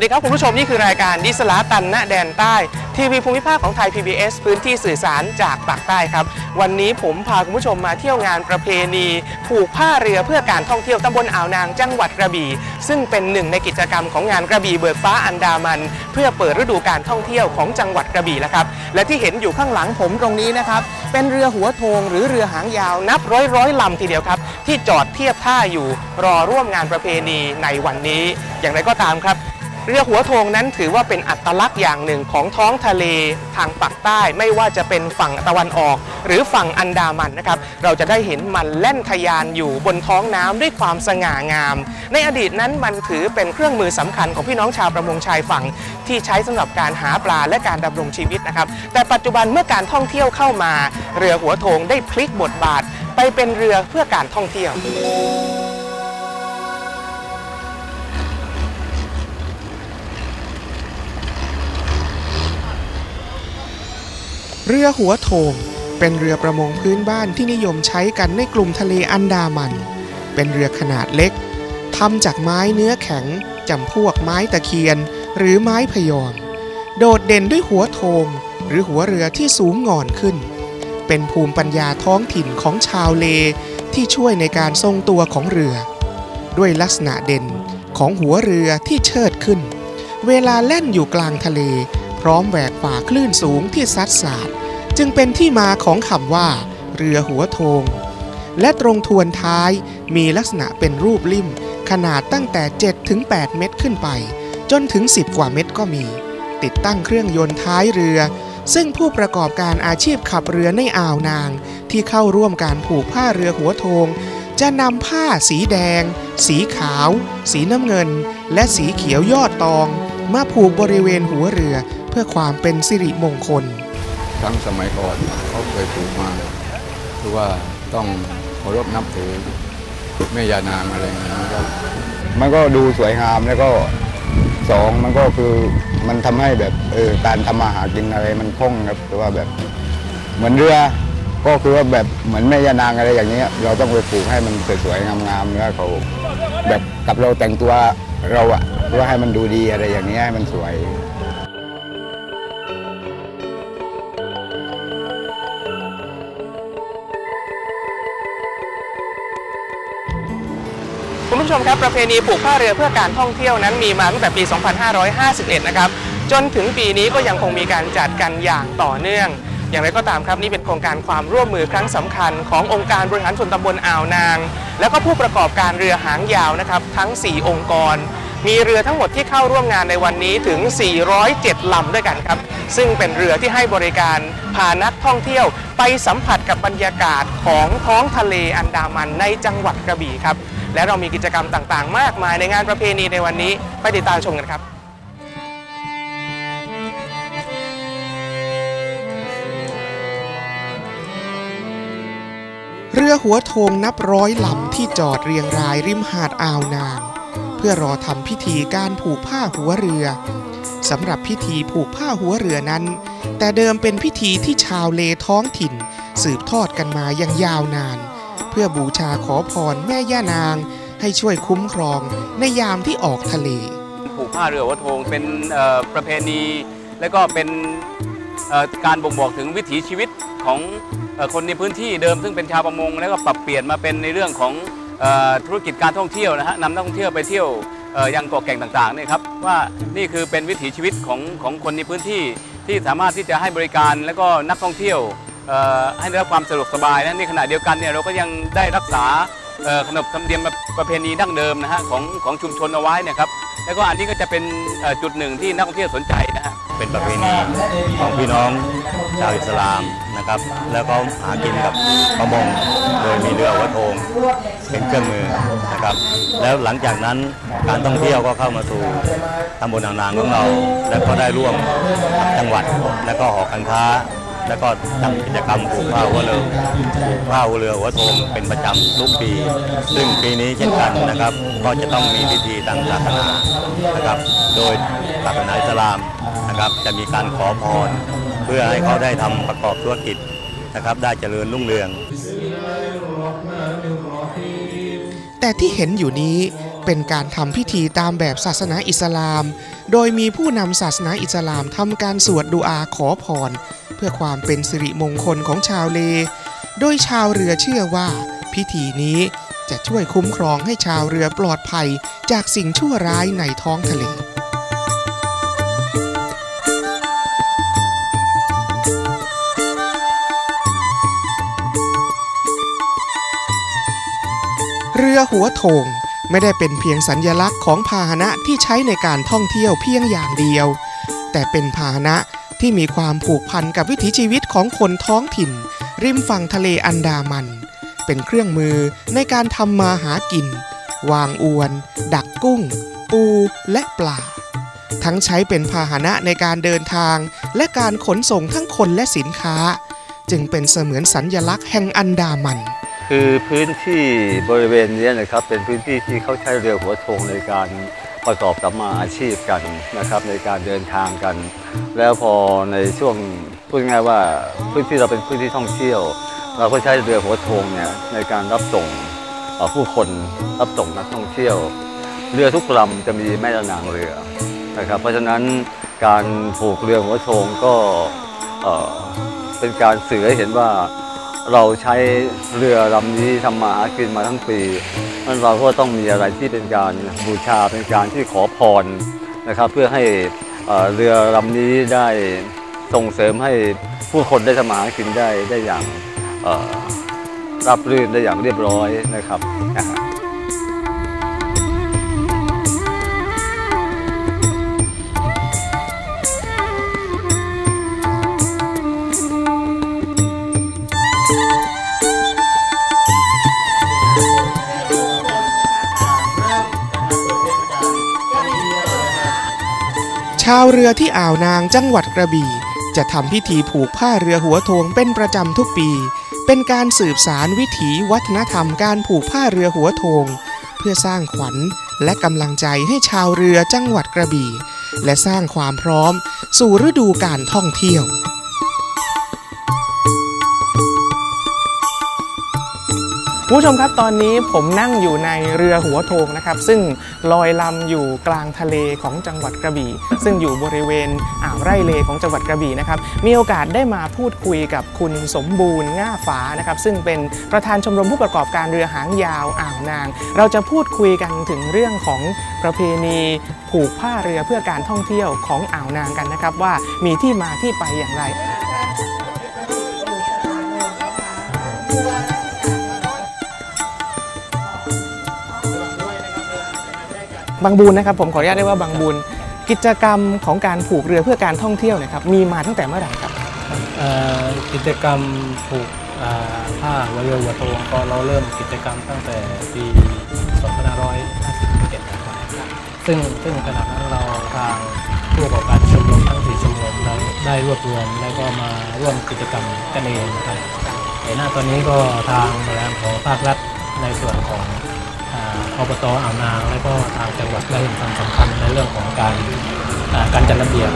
สวัสดีครับคุณผู้ชมนี่คือรายการดิสลาตันณแดนใต้ ทีวีภูมิภาคของไทย PBS พื้นที่สื่อสารจากปากใต้ครับ วันนี้ผมพาคุณผู้ชมมาเที่ยวงานประเพณีผูกผ้าเรือเพื่อการท่องเที่ยวตำบลอ่าวนางจังหวัดกระบี่ ซึ่งเป็นหนึ่งในกิจกรรมของงานกระบี่เบิกฟ้าอันดามัน เพื่อเปิดฤดูการท่องเที่ยวของจังหวัดกระบี่แล้วครับและที่เห็นอยู่ข้างหลังผมตรงนี้นะครับเป็นเรือหัวโทงหรือเรือหางยาวนับร้อยร้อยลำทีเดียวครับที่จอดเทียบท่าอยู่รอร่วมงานประเพณีในวันนี้ อย่างไรก็ตามครับ เรือหัวโทงนั้นถือว่าเป็นอัตลักษณ์อย่างหนึ่งของท้องทะเลทางปากใต้ ไม่ว่าจะเป็นฝั่งตะวันออก หรือฝั่งอันดามันนะครับ เราจะได้เห็นมันแล่นทะยานอยู่บนท้องน้ำด้วยความสง่างาม ในอดีตนั้นมันถือเป็นเครื่องมือสำคัญของพี่น้องชาวประมงชายฝั่ง ที่ใช้สำหรับการหาปลาและการดำรงชีวิตนะครับ แต่ปัจจุบันเมื่อการท่องเที่ยวเข้ามา เรือหัวโทงได้พลิกบทบาท ไปเป็นเรือเพื่อการท่องเที่ยว เรือหัวโถงเป็นเรือประมงพื้นบ้านที่นิยมใช้กันในกลุ่มทะเลอันดามัน เป็นเรือขนาดเล็กทำจากไม้เนื้อแข็งจำพวกไม้ตะเคียน หรือไม้พยอมโดดเด่นด้วยหัวโทงหรือหัวเรือที่สูงงอนขึ้น เป็นภูมิปัญญาท้องถิ่นของชาวเลที่ช่วยในการทรงตัวของเรือ ด้วยลักษณะเด่นของหัวเรือที่เชิดขึ้น เวลาแล่นอยู่กลางทะเล พร้อมแหวกฝ่าคลื่นสูงที่ซัดสาด จึงเป็นที่มาของคำว่า เรือหัวโทง และตรงทวนท้ายมีลักษณะเป็นรูปลิ่ม ขนาดตั้งแต่ 7 ถึง 8 เมตรขึ้นไป จนถึง 10 กว่าเมตรก็มี ติดตั้งเครื่องยนต์ท้ายเรือ ซึ่งผู้ประกอบการอาชีพขับเรือในอ่าวนาง ที่เข้าร่วมการผูกผ้าเรือหัวโทง จะนำผ้าสีแดง สีขาว สีน้ำเงิน และสีเขียวยอดตอง มาผูกบริเวณหัวเรือเพื่อความเป็นสิริมงคล ครั้งสมัยก่อนเขาเคยปลูกมาคือว่าต้องเคารพนับถือแม่ยานางอะไรอย่างนี้ครับมันก็ดูสวยงามแล้วก็สองมันก็คือมันทำให้แบบเออการทำมาหากินอะไรมันคล่องครับแต่ว่าแบบเหมือนเรือก็คือว่าแบบเหมือนแม่ยานางอะไรอย่างเงี้ย เราต้องไปปลูกให้มันสวยๆงามๆแล้วเขาแบบกับเราแต่งตัวเราอะเพื่อให้มันดูดีอะไรอย่างเงี้ยให้มันสวย ผู้ชมครับประเพณีผูกผ้าเรือเพื่อการท่องเที่ยวนั้นมีมาตั้งแต่ปี 2551 นะครับ จนถึงปีนี้ก็ยังคงมีการจัดกันอย่างต่อเนื่อง อย่างไรก็ตามครับนี่เป็นโครงการความร่วมมือครั้งสำคัญขององค์การบริหารส่วนตำบลอ่าวนาง แล้วก็ผู้ประกอบการเรือหางยาวนะครับทั้ง 4 องค์กร มีเรือทั้งหมดที่เข้าร่วมงานในวันนี้ถึง 407 ลำด้วยกันครับ ซึ่งเป็นเรือที่ให้บริการพานักท่องเที่ยว ไปสัมผัสกับบรรยากาศของท้องทะเลอันดามันในจังหวัดกระบี่ครับ และเรามีกิจกรรมต่างๆ มากมายในงานประเพณีในวันนี้ไปติดตามชมกันครับเรือหัวโทงนับร้อยลำที่จอดเรียงรายริมหาดอ่าวนาง เพื่อรอทำพิธีการผูกผ้าหัวเรือสำหรับพิธีผูกผ้าหัวเรือนั้น แต่เดิมเป็นพิธีที่ชาวเลท้องถิ่น สืบทอดกันมาอย่างยาวนาน เพื่อบูชาขอพรแม่ย่านาง ให้ช่วยคุ้มครองในยามที่ออกทะเล ผูกผ้าเรือหัวโทงเป็นประเพณี และก็เป็นการบ่งบอกถึงวิถีชีวิตของคนในพื้นที่เดิมซึ่งเป็นชาวประมง แล้วก็ปรับเปลี่ยนมาเป็นในเรื่องของธุรกิจการท่องเที่ยวนะฮะนำนักท่องเที่ยวไปเที่ยวเอ่อยังเกาะแก่งต่างๆเนี่ยครับว่านี่คือเป็นวิถีชีวิตของของคนในพื้นที่ที่สามารถที่จะให้บริการแล้วก็นักท่องเที่ยว ให้ได้รับความสะดวกสบายนะในขณะเดียวกันเนี่ยเราก็ยังได้รักษาขนบธรรมเนียมประเพณีดั้งเดิมนะฮะของของชุมชนเอาไว้เนะครับแล้วก็อันนี้ก็จะเป็นจุดหนึ่งที่นักท่องเที่ยวสนใจนะฮะเป็นประเพณีของพี่น้องชาวอิสลามนะครับ แล้วก็หากินกับประมงโดยมีเรือหัวโทงเป็นเครื่องมือนะครับ แล้วหลังจากนั้นการท่องเที่ยวก็เข้ามาสู่ตำบลอ่าวนางของเรา แล้วก็ได้ร่วมจังหวัดแล้วก็หอการค้า แล้วก็ทำกิจกรรมผูกผ้าหัวเรือผูกผ้าหัวเรือหัวโทงเป็นประจำทุกปี ซึ่งปีนี้เช่นกันนะครับ ก็จะต้องมีพิธีทางศาสนานะครับ โดยศาสนาอิสลามนะครับ จะมีการขอพรเพื่อให้เขาได้ทำประกอบธุรกิจนะครับ ได้เจริญรุ่งเรือง แต่ที่เห็นอยู่นี้เป็นการทำพิธีตามแบบศาสนาอิสลาม โดยมีผู้นำศาสนาอิสลามทำการสวดดูอาขอพร พื่อความเป็นสิริมงคลของชาวเล โดยชาวเรือเชื่อว่า พิธีนี้จะช่วยคุ้มครองให้ชาวเรือปลอดภัยจากสิ่งชั่วร้ายในท้องทะเลเรือหัวโถงไม่ได้เป็นเพียงสัญญลักษณ์ของพาหนะที่ใช้ในการท่องเที่ยวเพียงอย่างเดียว แต่เป็นพาหนะ ที่มีความผูกพันกับวิถีชีวิตของคนท้องถิ่น ริมฝั่งทะเลอันดามัน เป็นเครื่องมือในการทำมาหากิน วางอวน ดักกุ้ง ปูและปลา ทั้งใช้เป็นพาหนะในการเดินทาง และการขนส่งทั้งคนและสินค้า จึงเป็นเสมือนสัญญลักษณ์แห่งอันดามัน คือพื้นที่บริเวณนี้นะครับเป็นพื้นที่ที่เขาใช้เรือหัวโถงในการ ประกอบสัมมาอาชีพกันนะครับในการเดินทางกัน แล้วพอในช่วงพูดง่ายว่าพื้นที่เราเป็นพื้นที่ท่องเที่ยว เราก็ใช้เรือหัวโถงเนี่ยในการรับส่งผู้คนรับส่งนักท่องเที่ยว เรือทุกลำจะมีแม่นางเรือนะครับเพราะฉะนั้นการผูกเรือหัวโถงก็เอ่อเป็นการสื่อให้เห็นว่า เราใช้เรือลำนี้ทำมาหากินมาทั้งปีมันเราก็ต้องมีอะไรที่เป็นการบูชาเป็นการที่ขอพรนะครับ เพื่อให้เรือลำนี้ได้ส่งเสริมให้ผู้คนได้ทำมาหากินได้ได้อย่างรับรื่นได้อย่างเรียบร้อยนะครับาวเรือที่อ่าวนางจังหวัดกระบี่ จะทำพิธีผูกผ้าเรือหัวโทงเป็นประจำทุกปี เป็นการสืบสารวิถีวัฒนธรรมการผูกผ้าเรือหัวโทง เพื่อสร้างขวัญและกำลังใจให้ชาวเรือจังหวัดกระบี่ และสร้างความพร้อมสู่ฤดูการท่องเที่ยว ผู้ชมครับตอนนี้ผมนั่งอยู่ในเรือหัวโทงนะครับ ซึ่งลอยลำอยู่กลางทะเลของจังหวัดกระบี่ ซึ่งอยู่บริเวณอ่าวไร่เลของจังหวัดกระบี่นะครับมีโอกาสได้มาพูดคุยกับคุณสมบูรณ์ง่าฝานะครับ ซึ่งเป็นประธานชมรมผู้ประกอบการเรือหางยาวอ่าวนาง เราจะพูดคุยกันถึงเรื่องของประเพณีผูกผ้าเรือเพื่อการท่องเที่ยวของอ่าวนางกันนะครับ ว่ามีที่มาที่ไปอย่างไร บางบูนนะครับผมขออนุญาตเรียกว่าบางบูนกิจกรรมของการผูกเรือเพื่อการท่องเที่ยวเนะครับมีมาตั้งแต่เมื่อไหร่ครับเอ่อกิจกรรมผูกอ่าผ้าวเรือหัวโตงก็เราเริ่มกิจกรรมตั้งแต่ปี2557นะครับซึ่งซึ่งขณะนั้นเราทางผู้ประกอบการชมรมทั้งสี่ชมรมได้ได้รวบรวมแล้วก็มาร่วมกิจกรรมกันเองนะครับแต่หน้าตอนนี้ก็ทางหน่วยงานของภาครัฐในส่วนของ อบตอ่าวนางและก็ทางจังหวัดได้เห็นความสำคัญในเรื่องของการการจัดระเบียบ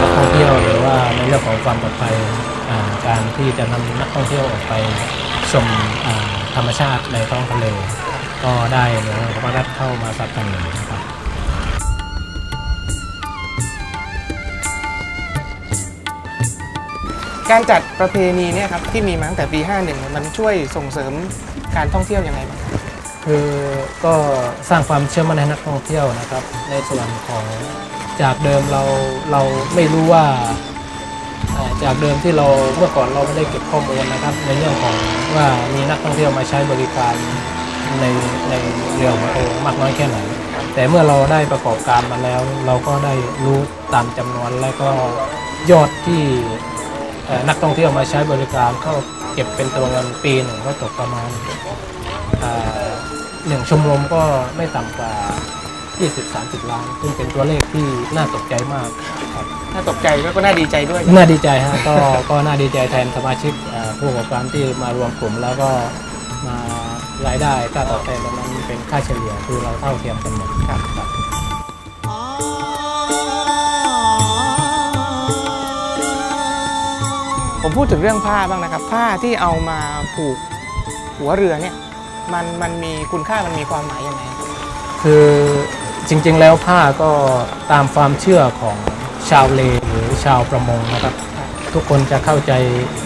นักท่องเที่ยวหรือว่าในเรื่องของความปลอดภัยการที่จะนำนักท่องเที่ยวออกไปชมธรรมชาติในท้องทะเลก็ได้หน่วยงานของรัฐเข้ามาสนับสนุนนะครับการจัดประเพณีเนี่ยครับที่มีมาตั้งแต่ปี 51เนี่ยมันช่วยส่งเสริมการท่องเที่ยวยังไงบ้าง คือก็สร้างความเชื่อมั่นให้นักท่องเที่ยวนะครับ ในส่วนของจากเดิมเราเราไม่รู้ว่าจากเดิมที่เราเมื่อก่อนเราไม่ได้เก็บข้อมูลนะครับ ในเรื่องของว่ามีนักท่องเที่ยวมาใช้บริการในในเรือหัวโตงมากน้อยแค่ไหน แต่เมื่อเราได้ประกอบการมาแล้ว เราก็ได้รู้ตามจำนวนและก็ยอดที่นักท่องเที่ยวมาใช้บริการก็เก็บเป็นตัวเงินปีหนึ่งก็ตกประมาณอ่า หนึ่งชมรมก็ไม่ต่ำกว่า 20-30 ล้าน ซึ่งเป็นตัวเลขที่น่าตกใจมากครับ น่าตกใจแล้วก็น่าดีใจด้วย น่าดีใจฮะก็ก็น่าดีใจแทนสมาชิกอ่าผู้ประกอบการที่มารวมกลุ่มแล้วก็มารายได้ค่าตอบแทนตรงนั้นเป็นค่าเฉลี่ยคือเราเท่าเทียมกันหมดครับครับผมพูดถึงเรื่องผ้าบ้างนะครับ ผ้าที่เอามาผูกหัวเรือเนี่ย มันมันมีคุณค่ามันมีความหมายยังไงคือจริงๆแล้วผ้าก็ตามความเชื่อของชาวเลหรือชาวประมงนะครับ ทุกคนจะเข้าใจ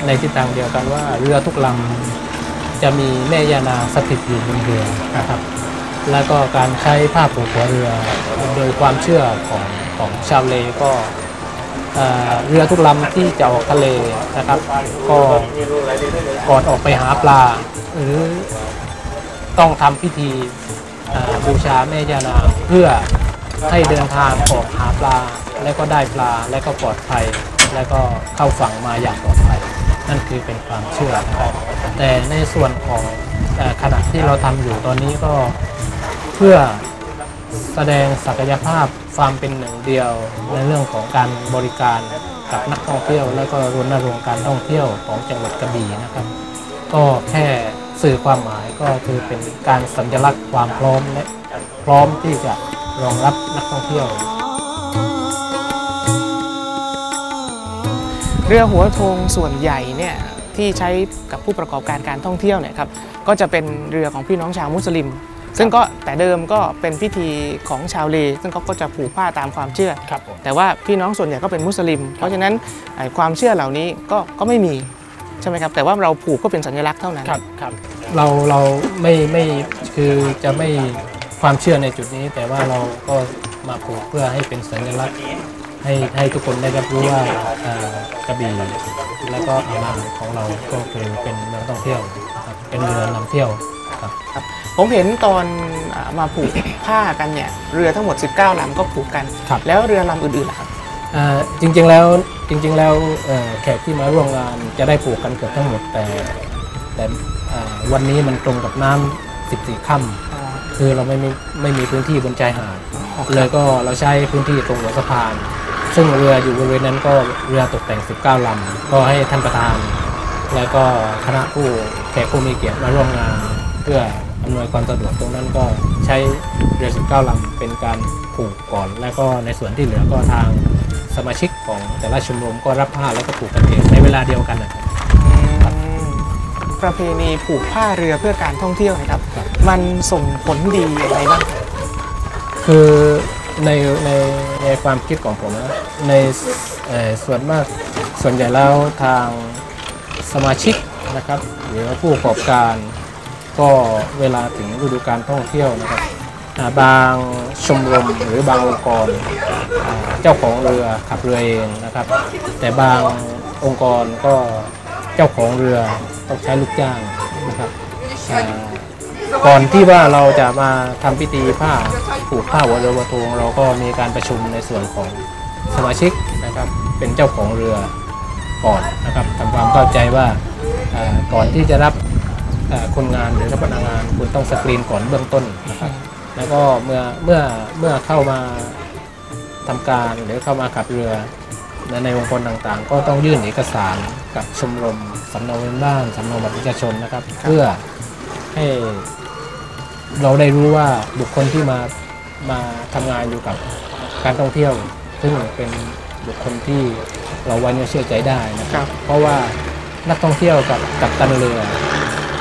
ในทิศทางเดียวกันว่า เรือทุกลำจะมีแม่ยานาสถิตอยู่บนเรือนะครับ แล้วก็การใช้ผ้าผูกหัวเรือโดยความเชื่อของของชาวเลก็เอ่อเรือทุกลำที่จะออกทะเลนะครับ ก็ก่อนออกไปหาปลา หรือ ต้องทำพิธีบูชาแม่ยานางเพื่อให้เดินทางออกหาปลา แล้วก็ได้ปลาแล้วก็ปลอดภัย แล้วก็เข้าฝั่งมาอย่างปลอดภัย นั่นคือเป็นความเชื่อนะครับแต่ในส่วนของอขณะที่เราทำอยู่ตอนนี้ก็เพื่อแสดงศักยภาพความเป็นหนึ่งเดียวในเรื่องของการบริการกับนักท่องเที่ยว แล้วก็รณรงค์การท่องเที่ยวของจังหวัดกระบี่นะครับ ก็แค่ สื่อความหมายก็คือเป็นการสัญลักษณ์ความพร้อมและพร้อมที่จะรองรับนักท่องเที่ยว เรือหัวโทงส่วนใหญ่เนี่ยที่ใช้กับผู้ประกอบการการท่องเที่ยวเนี่ยครับก็จะเป็นเรือของพี่น้องชาวมุสลิม ซึ่งก็แต่เดิมก็เป็นพิธีของชาวเล ซึ่งเขาก็จะผูกผ้าตามความเชื่อครับผมแต่ว่าพี่น้องส่วนใหญ่ก็เป็นมุสลิม เพราะฉะนั้นไอ้ความเชื่อเหล่านี้ก็ก็ไม่มี ใช่ไหมครับแต่ว่าเราผูกก็เป็นสัญลักษณ์เท่านั้นครับครับเราเราไม่ไม่คือจะไม่ความเชื่อในจุดนี้ แต่ว่าเราก็มาผูกเพื่อให้เป็นสัญลักษณ์ให้ให้ทุกคนได้รับรู้ว่าเอ่อกระบี่แล้วก็อ่าวนางของเราก็คือเป็นเมืองท่องเที่ยวครับเป็นเรือนำเที่ยวครับผมเห็นตอนอ่ามาผูกผ้ากันเนี่ยเรือทั้งหมด 19ลำก็ผูกกัน ครับ แล้วเรือลำอื่นๆล่ะครับอ่า จริงๆแล้วจริงๆแล้วเอ่อแขกที่มาร่วมงานจะได้ผูกกันเกือบทั้งหมดแต่แต่อ่าวันนี้มันตรงกับน้ำ14ค่ำคือเราไม่มีไม่มีพื้นที่บนชายหาดเลยก็เราใช้พื้นที่ตรงหัวสะพาน ซึ่งเรืออยู่บริเวณนั้นก็เรือตกแต่ง 19ลำก็ให้ท่านประธาน แล้วก็คณะผู้แขกผู้มีเกียรติมาร่วมงาน เพื่ออำนวยความสะดวกตรงนั้นก็ใช้เรือ 19ลำเป็นการผูกก่อน แล้วก็ในส่วนที่เหลือก็ทาง สมาชิกของแต่ละชมรมก็รับผ้าแล้วก็ผูกกันเองในเวลาเดียวกันนะครับ ประเพณีผูกผ้าเรือเพื่อการท่องเที่ยวนะครับมันส่งผลดีอะไรบ้างครับคือในในในความคิดของผมนะในเอ่อส่วนมากส่วนใหญ่แล้วทางสมาชิกนะครับ หรือว่าผู้ประกอบการ ก็เวลาถึงฤดูการท่องเที่ยวนะครับอ่า บางชมรมหรือบางองค์กรเจ้าของเรือขับเรือเองนะครับ แต่บางองค์กรก็เจ้าของเรือต้องใช้ลูกจ้างนะครับก่อนที่ว่าเราจะมาทำพิธีผ้าผูกผ้าหัวเรือวัวโทงเราก็มีการประชุมในส่วนของสมาชิกนะครับเป็นเจ้าของเรือก่อนนะครับทำความเข้าใจว่าก่อนที่จะรับคนงานหรือรับพนักงานคุณต้องสกรีนก่อนเบื้องต้นนะครับ แล้วก็เมื่อเมื่อเมื่อเข้ามาทำการหรือเข้ามาขับเรือในในองค์กรต่างๆ ก็ต้องยื่นเอกสารกับชมรมสำเนาเงินบ้านสำเนาบัตรประชาชนนะครับ เพื่อให้เราได้รู้ว่าบุคคลที่มามาทำงานอยู่กับการท่องเที่ยว ซึ่งเป็นบุคคลที่เราไว้เนื้อเชื่อใจได้นะคครัรับบเพราะว่านักท่องเที่ยวกับกับตันเรือ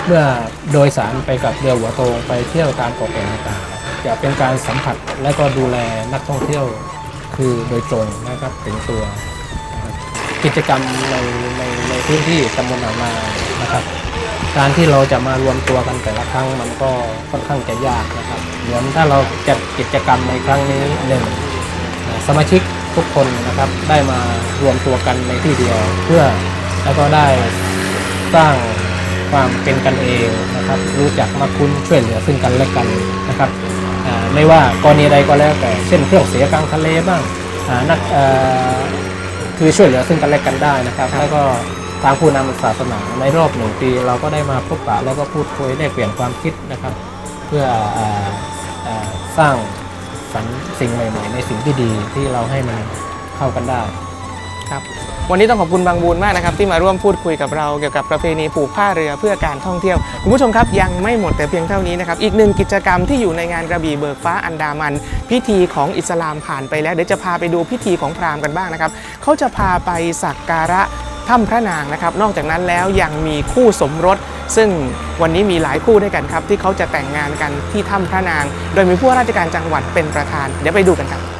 เมื่อโดยสารไปกับเรือหัวโตงไปเที่ยวตามเกาะแก่งต่างๆ จะเป็นการสัมผัสและก็ดูแลนักท่องเที่ยวคือโดยตรงนะครับถึงตัว กิจกรรมในในในพื้นที่ตำบลหนองนานะครับ การที่เราจะมารวมตัวกันแต่ละครั้งมันก็ค่อนข้างจะยากนะครับเหมือนถ้าเราจัดกิจกรรมในครั้งนี้หนึ่งสมาชิกทุกคนนะครับได้มารวมตัวกันในที่เดียวเพื่อแล้วก็ได้สร้างความเป็นกันเองนะครับ รู้จักมาคุ้นช่วยเหลือซึ่งกันและกันนะครับ ไม่ว่ากรณีใดก็แล้วแต่เช่นเครื่องเสียกลางทะเลบ้างอ่านักเอ่อคือช่วยเหลือซึ่งกันและกันได้นะครับ แล้วก็ทางผู้นำศาสนาในรอบหนึ่งปี เราก็ได้มาพบปะแล้วก็พูดคุยได้เปลี่ยนความคิดนะครับ เพื่อเอ่อเอ่อสร้างสรรค์สิ่งใหม่ ๆ ในสิ่งที่ดีที่เราให้มันเข้ากันได้ครับ วันนี้ต้องขอบคุณบางบูนมากนะครับที่มาร่วมพูดคุยกับเราเกี่ยวกับประเพณีผูกผ้าเรือเพื่อการท่องเที่ยว คุณผู้ชมครับยังไม่หมดแต่เพียงเท่านี้นะครับอีกหนึ่งกิจกรรมที่อยู่ในงานกระบี่เบิกฟ้าอันดามัน พิธีของอิสลามผ่านไปแล้วเดี๋ยวจะพาไปดูพิธีของพราหมณ์กันบ้างนะครับเขาจะพาไปสักการะถ้ำพระนางนะครับ นอกจากนั้นแล้วยังมีคู่สมรส ซึ่งวันนี้มีหลายคู่ด้วยกันครับ ที่เขาจะแต่งงานกันที่ถ้ำพระนาง โดยมีผู้ว่าราชการจังหวัดเป็นประธาน เดี๋ยวไปดูกันครับ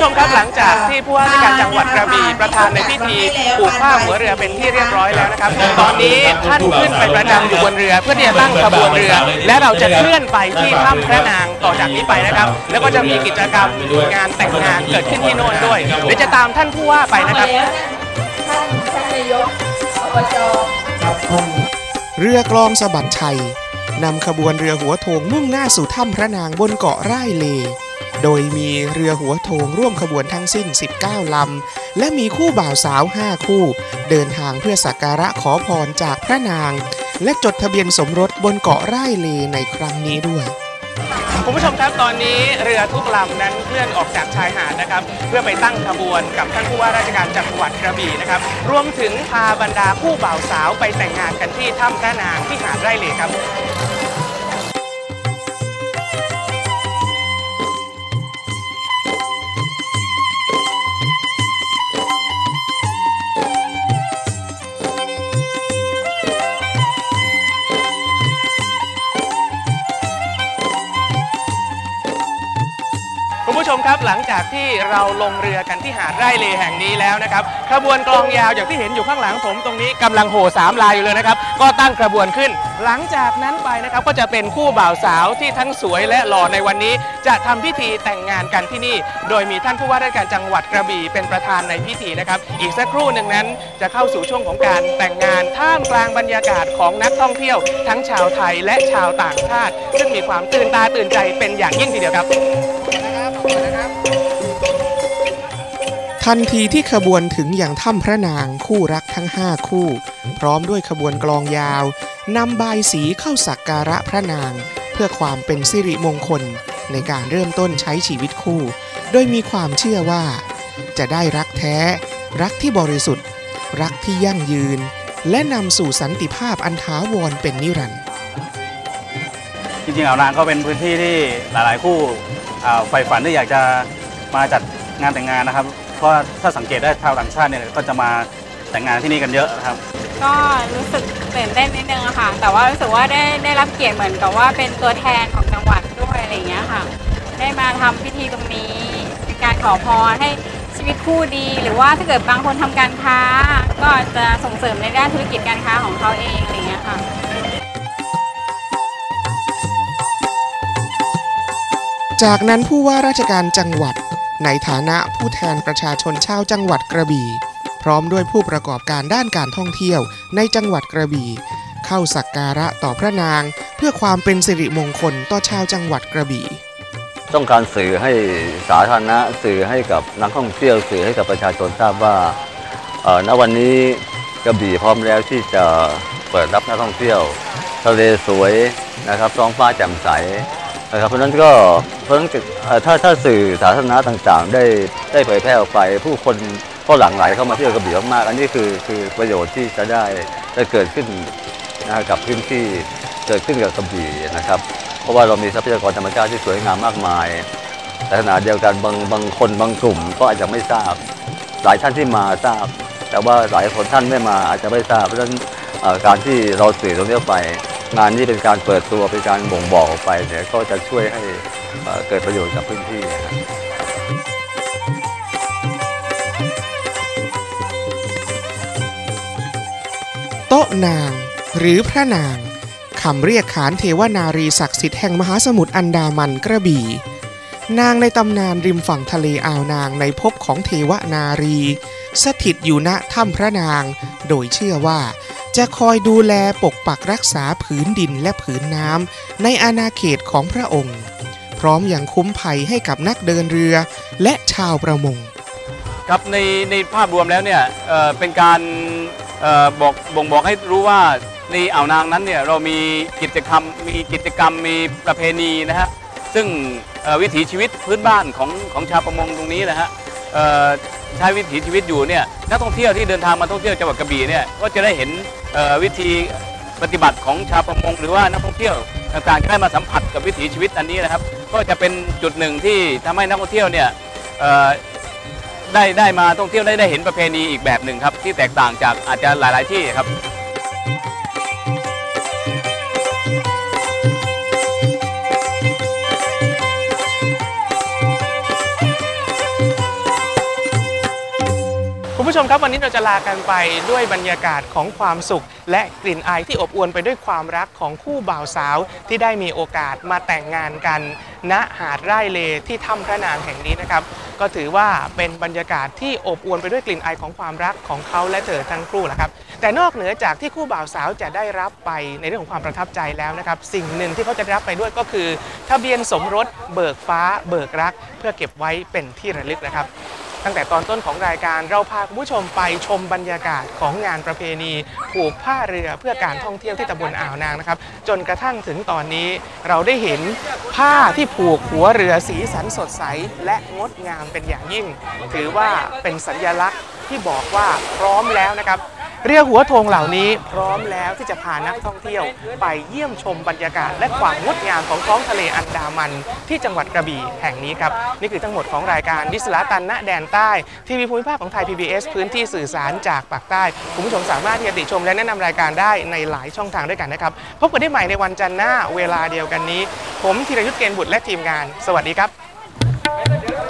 ผู้ชมครับหลังจากที่ผู้ว่าราชการจังหวัดกระบี่ประธานในพิธีผูกผ้าหัวเรือเป็นที่เรียบร้อยแล้วนะครับ ตอนนี้ท่านขึ้นไปประจำอยู่บนเรือเพื่อที่จะตั้งขบวนเรือ และเราจะเคลื่อนไปที่ถ้ำพระนางต่อจากนี้ไปนะครับ แล้วก็จะมีกิจกรรมงานแต่งงานเกิดขึ้นที่โน่นด้วยเดี๋ยวจะตามท่านผู้ว่าไปนะครับเรือกลองสะบัดชัยนำขบวนเรือหัวโถงมุ่งหน้าสู่ถ้ำพระนางบนเกาะไร่เล โดยมีเรือหัวโถงร่วมขบวนทั้งสิ้น 19 ลำ และมีคู่บ่าวสาว 5 คู่ เดินทางเพื่อสักการะขอพรจากพระนาง และจดทะเบียนสมรสบนเกาะไร่เลในครั้งนี้ด้วยคุณผู้ชมครับตอนนี้เรือทุกลำนั้นเคลื่อนออกจากชายหาดนะครับ เพื่อไปตั้งขบวนกับท่านผู้ว่าราชการจังหวัดกระบี่นะครับ รวมถึงพาบรรดาคู่บ่าวสาวไปแต่งงานกันที่ถ้ำพระนางที่หาดไร่เลครับ มครับหลังจากที่เราลงเรือกันที่หาดไร่เลแห่งนี้แล้วนะครับขบวนกลองยาวอย่างที่เห็นอยู่ข้างหลังผมตรงนี้กำลังโห่สามลายอยู่เลยนะครับก็ตั้งขบวนขึ้น หลังจากนั้นไปนะครับก็จะเป็นคู่บ่าวสาวที่ทั้งสวยและหล่อในวันนี้ จะทำพิธีแต่งงานกันที่นี่ โดยมีท่านผู้ว่าราชการจังหวัดกระบี่เป็นประธานในพิธีนะครับอีกสักครู่หนึ่งนั้นจะเข้าสู่ช่วงของการแต่งงานท่ามกลางบรรยากาศของนักท่องเที่ยว ทั้งชาวไทยและชาวต่างชาติ ซึ่งมีความตื่นตาตื่นใจเป็นอย่างยิ่งทีเดียวครับ ทันทีที่ขบวนถึงอย่างถ้ำพระนางคู่รักทั้ง5คู่ พร้อมด้วยขบวนกลองยาวนำบายสีเข้าสักการะพระนาง เพื่อความเป็นสิริมงคลในการเริ่มต้นใช้ชีวิตคู่ โดยมีความเชื่อว่า จะได้รักแท้ รักที่บริสุทธิ์ รักที่ยั่งยืน และนำสู่สันติภาพอันถาวรเป็นนิรันดร์จริงๆอ่าวนางก็เป็นพื้นที่ที่หลายๆ คู่อ่า ใฝ่ฝันที่อยากจะมาจัดงานแต่งงานนะครับ เพราะถ้าสังเกตได้ชาวต่างชาติเนี่ยก็จะมาแต่งงานที่นี่กันเยอะนะครับ ก็รู้สึกตื่นเต้นนิดนึงอะค่ะ แต่ว่ารู้สึกว่าได้ได้รับเกียรติเหมือนกับว่าเป็นตัวแทนของจังหวัดด้วยอะไรอย่างเงี้ยค่ะ ได้มาทำพิธีตรงนี้เป็นการขอพรให้ชีวิตคู่ดี หรือว่าถ้าเกิดบางคนทำการค้า ก็จะส่งเสริมในด้านธุรกิจการค้าของเขาเองอะไรอย่างเงี้ยค่ะ จากนั้นผู้ว่าราชการจังหวัด ในฐานะผู้แทนประชาชนชาวจังหวัดกระบี่ พร้อมด้วยผู้ประกอบการด้านการท่องเที่ยวในจังหวัดกระบี่ เข้าสักการะต่อพระนาง เพื่อความเป็นสิริมงคลต่อชาวจังหวัดกระบี่ ต้องการสื่อให้สาธารณะสื่อให้กับนักท่องเที่ยวสื่อให้กับประชาชนทราบว่าเอ่อณวันนี้กระบี่พร้อมแล้วที่จะเปิดรับนักท่องเที่ยว ทะเลสวยนะครับท้องฟ้าแจ่มใส นะครับเพราะนั้นก็เพราะนั้นเอ่ถ้าถ้าสื่อสาธารณะต่างๆ ได้ได้เผยแพร่ออกไป ผู้คนก็หลั่งไหลเข้ามาเที่ยวกระบี่มากๆอันนี้คือคือประโยชน์ที่จะได้จะเกิดขึ้นนะกับพื้นที่เกิดขึ้นกับกระบี่นะครับ เพราะว่าเรามีทรัพยากรธรรมชาติที่สวยงามมากมายแต่ขณะเดียวกันบางบางคนบางกลุ่มก็อาจจะไม่ทราบ หลายท่านที่มาทราบ แต่ว่าหลายคนท่านไม่มาอาจจะไม่ทราบเพราะฉะนั้นเอ่อการที่เราสื่อตรงนี้ออกไป งานนี้เป็นการเปิดตัวเป็นการบ่งบอกออกไปเนี่ยก็จะช่วยให้เกิดประโยชน์กับพื้นที่นะครับโต๊ะนาง หรือพระนางคำเรียกขานเทวนารีศักดิ์สิทธิ์แห่งมหาสมุทรอันดามันกระบี่ นางในตำนานริมฝั่งทะเลอ่าวนางในภพของเทวนารี สถิตอยู่ณถ้ำพระนาง โดยเชื่อว่า จะคอยดูแลปกปักรักษาผืนดินและผืนน้ำในอาณาเขตของพระองค์ พร้อมอย่างคุ้มภัยให้กับนักเดินเรือและชาวประมง ครับในในภาพรวมแล้วเนี่ยเเป็นการออบอกบ่งบอกให้รู้ว่าในอ่าวนางนั้นเนี่ยเรามีกิจกรรมมีกิจกรรมมีประเพณีนะฮะซึ่งวิถีชีวิตพื้นบ้านของของชาวประมงตรงนี้นะฮะ ใช้วิถีชีวิตอยู่เนี่ยนักท่องเที่ยวที่เดินทางมาท่องเที่ยวจังหวัดกระบี่เนี่ยก็จะได้เห็นเอ่อวิธีปฏิบัติของชาวประมงหรือว่านักท่องเที่ยวต่างๆจะได้มาสัมผัสกับวิถีชีวิตอันนี้นะครับ ก็จะเป็นจุดหนึ่งที่ทำให้นักท่องเที่ยวเนี่ยเอ่อได้ได้มาท่องเที่ยวได้ได้เห็นประเพณีอีกแบบหนึ่งครับที่แตกต่างจากอาจจะหลาย ๆที่ครับ ผู้ชมครับวันนี้เราจะลากันไปด้วยบรรยากาศของความสุข และกลิ่นอายที่อบอวลไปด้วยความรักของคู่บ่าวสาวที่ได้มีโอกาสมาแต่งงานกันณหาดไร่เลที่ถ้ำพระนางแห่งนี้นะครับ ก็ถือว่าเป็นบรรยากาศที่อบอวลไปด้วยกลิ่นอายของความรักของเขาและเธอทั้งคู่แหละครับ แต่นอกเหนือจากที่คู่บ่าวสาวจะได้รับไปในเรื่องของความประทับใจแล้วนะครับ สิ่งหนึ่งที่เขาจะรับไปด้วยก็คือ ทะเบียนสมรสเบิกฟ้า เบิกรัก เพื่อเก็บไว้เป็นที่ระลึกนะครับ ตั้งแต่ตอนต้นของรายการเราพาคุณผู้ชมไปชมบรรยากาศของงานประเพณีผูกผ้าเรือเพื่อการท่องเที่ยวที่ตำบลอ่าวนางนะครับ จนกระทั่งถึงตอนนี้เราได้เห็นผ้าที่ผูกหัวเรือสีสันสดใส และงดงามเป็นอย่างยิ่ง ถือว่าเป็นสัญลักษณ์ที่บอกว่าพร้อมแล้วนะครับ เรือหัวโทงเหล่านี้พร้อมแล้วที่จะพานักท่องเที่ยว ไปเยี่ยมชมบรรยากาศ และความงดงามของท้องทะเลอันดามัน ที่จังหวัดกระบี่แห่งนี้ครับ นี่คือทั้งหมดของรายการดิสลาตันณแดนใต้ทีวีภูมิภาคของไทย PBS พื้นที่สื่อสารจากปากใต้คุณผู้ชมสามารถที่จะติชมและแนะนำรายการได้ในหลายช่องทางด้วยกันนะครับพบกันได้ใหม่ในวันจันทร์หน้าเวลาเดียวกันนี้ ผมธีรยุทธเกณฑ์บุตรและทีมงาน สวัสดีครับ